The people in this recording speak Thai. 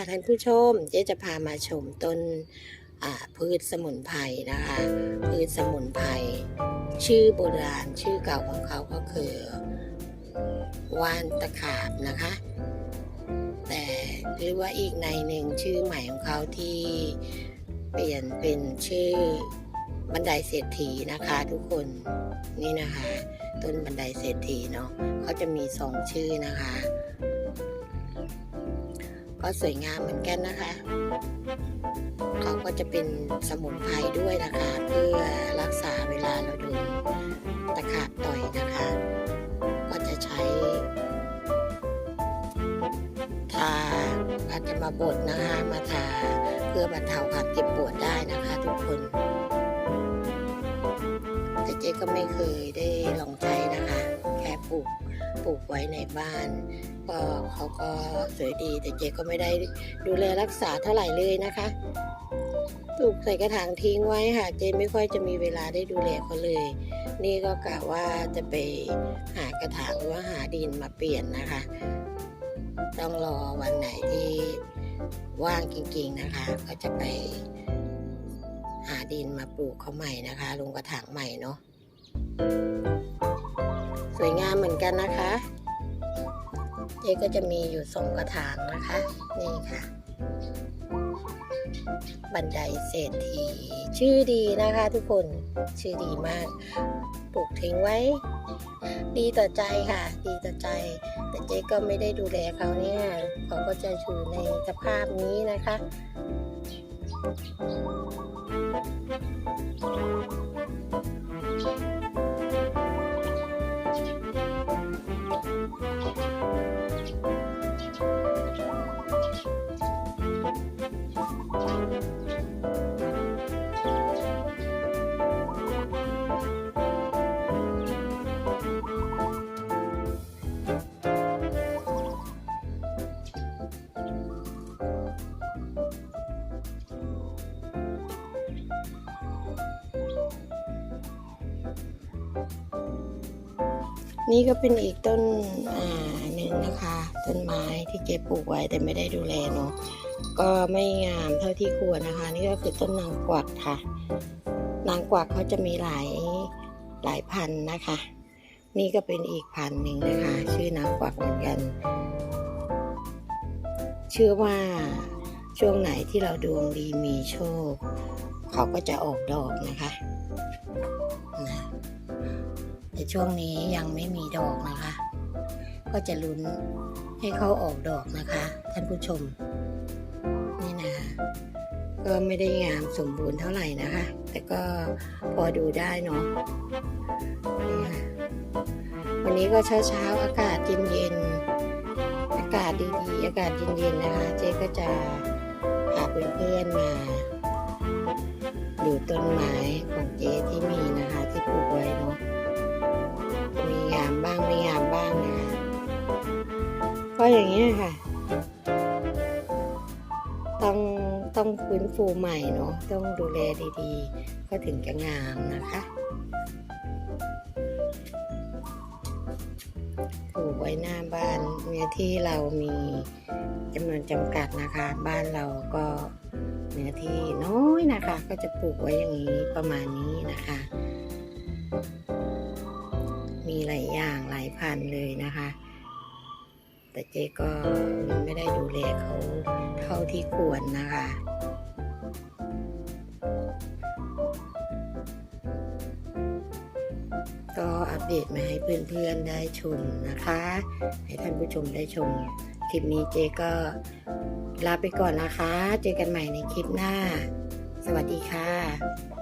ค่ะท่านผู้ชม เจ๊จะพามาชมต้นพืชสมุนไพรนะคะ พืชสมุนไพรชื่อโบราณชื่อเก่าของเขาก็คือว่านตะขาบนะคะ แต่หรือว่าอีกในหนึ่งชื่อใหม่ของเขาที่เปลี่ยนเป็นชื่อบันไดเศรษฐีนะคะ ทุกคนนี่นะคะ ต้นบันไดเศรษฐีเนาะเขาจะมีสองชื่อนะคะ ก็สวยงามเหมือนกันนะคะ เขาก็จะเป็นสมุนไพรด้วยนะคะ เพื่อรักษาเวลาเราโดนตะขาบต่อยนะคะ ก็จะใช้ทาอาจจะมาบดนะคะมาทาเพื่อบรรเทาความเจ็บปวดได้นะคะทุกคนแต่เจ๊ก็ไม่เคยได้ลองใช้นะคะ แค่ปลูก ปลูกไว้ในบ้านก็เขาก็สวยดีแต่เจ๊ก็ไม่ได้ดูแลรักษาเท่าไหร่เลยนะคะปลูกใส่กระถางทิ้งไว้ค่ะ เจ๊ไม่ค่อยจะมีเวลาได้ดูแลเขาเลย นี่ก็กะว่าจะไปหากระถางหรือว่าหาดินมาเปลี่ยนนะคะ ต้องรอวันไหนที่ว่างจริงๆนะคะ ก็จะไปหาดินมาปลูกเขาใหม่นะคะลงกระถางใหม่เนาะ สวยงามเหมือนกันนะคะเจ๊ก็จะมีอยู่สองกระถางนะคะ นี่ค่ะ บันไดเศรษฐีชื่อดีนะคะทุกคนชื่อดีมากปลูกทิ้งไว้ ดีต่อใจค่ะ ดีต่อใจ แต่เจ๊ก็ไม่ได้ดูแลเขาเนี่ยเขาก็จะอยู่ในสภาพนี้นะคะ นี่ก็เป็นอีกต้นอ่าหนึ่งนะคะ ต้นไม้ที่เจ๊ปลูกไว้แต่ไม่ได้ดูแลเนาะก็ไม่งามเท่าที่ควรนะคะ นี่ก็คือต้นนางกวักค่ะ นางกวักเขาจะมีหลายหลายพันนะคะ นี่ก็เป็นอีกพันหนึ่งนะคะ ชื่อนางกวักเหมือนกัน เชื่อว่าช่วงไหนที่เราดวงดีมีโชค เขาก็จะออกดอกนะคะ ช่วงนี้ยังไม่มีดอกนะคะ ก็จะลุ้นให้เขาออกดอกนะคะ ท่านผู้ชม นี่นะคะก็ไม่ได้งามสมบูรณ์เท่าไหร่นะคะ แต่ก็พอดูได้เนาะวันนี้ก็เช้าเช้าๆอากาศเย็นเย็นๆอากาศดีๆ อากาศเย็นเย็นๆนะคะ เจ๊ก็จะพาเพื่อนๆมาดูต้นไม้ของเจ๊ที่มีนะคะ ที่ปลูกไว้เนาะ ก็อย่างนี้ค่ะ ต้องต้องฟื้นฟูใหม่เนาะต้องดูแลดีๆ ก็ถึงจะงามนะคะปลูกไว้หน้าบ้านเนื้อที่เรามีจำนวนจำกัดนะคะ บ้านเราก็เนื้อที่น้อยนะคะ ก็จะปลูกไว้อย่างนี้ประมาณนี้นะคะ มีหลายอย่างหลายพันเลยนะคะ แต่เจ๊ก็ไม่ได้ดูแลเขาเท่าที่ควรนะคะก็อัปเดตมาให้เพื่อนๆได้ชมนะคะ ให้ท่านผู้ชมได้ชม คลิปนี้เจ๊ก็ลาไปก่อนนะคะ เจอกันใหม่ในคลิปหน้า สวัสดีค่ะ